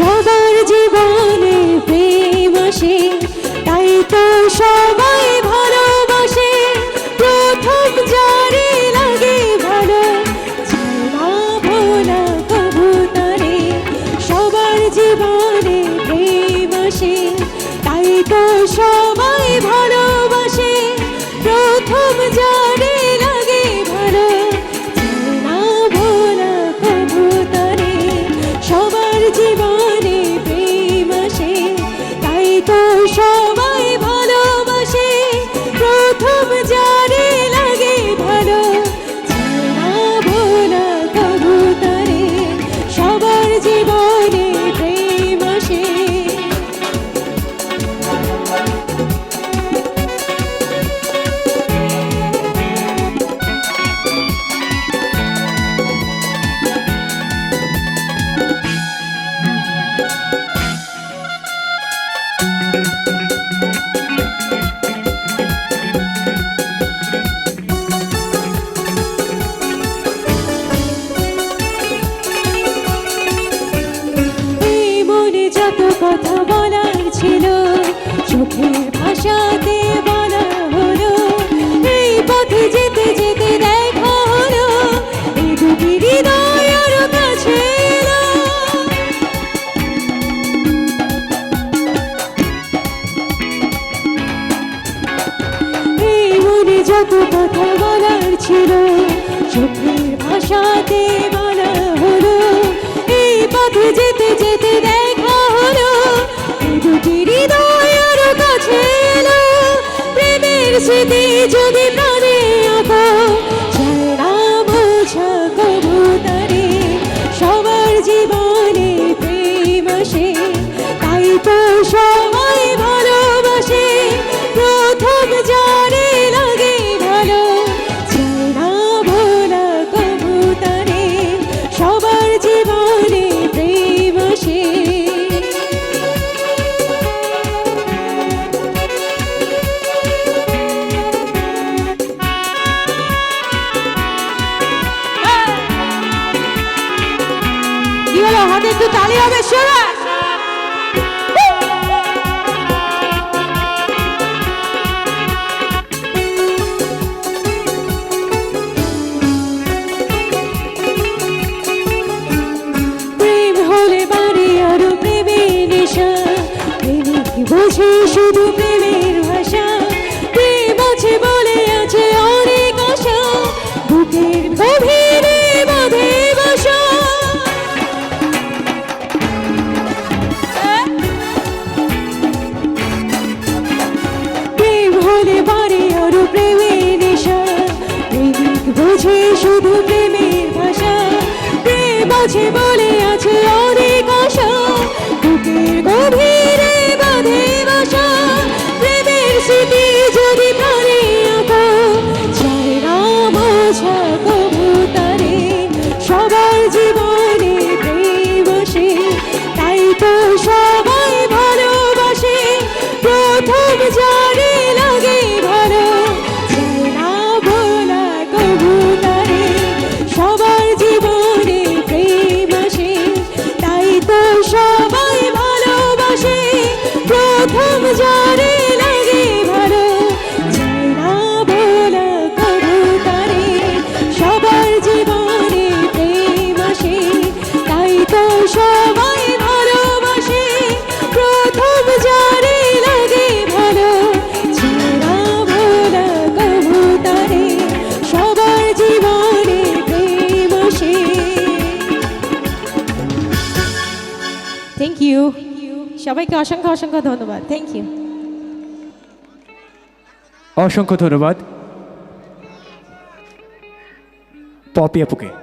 সবার জীবনে প্রেম আসে, তাই তো সবাই ভালোবাসে। প্রথম জানে লাগে ভালো, ছাড়া ভোলা কবুতারে সবার জীবনে প্রেম আসে, তাই তো সবাই ভালো চোখের ভাষাতে বলা হলো, এই পথে যেতে যেতে দেখা হলো যত কথা ছিল, চোখের ভাষাতে বলা হলো, এই পথে যেতে যদি যদি প্রাণ চলো হাতে একটু তালি হবে সবাই মনে বাড়ে ওর প্রেমের নেশা। প্রেমিক বোঝে শুধু প্রেমের ভাষা। প্রেম আছে বলে আছে অনেক আশা। বুকের গভীরে সবাইকে অসংখ্য অসংখ্য ধন্যবাদ। থ্যাংক ইউ অসংখ্য ধন্যবাদ। পপি আপুকে।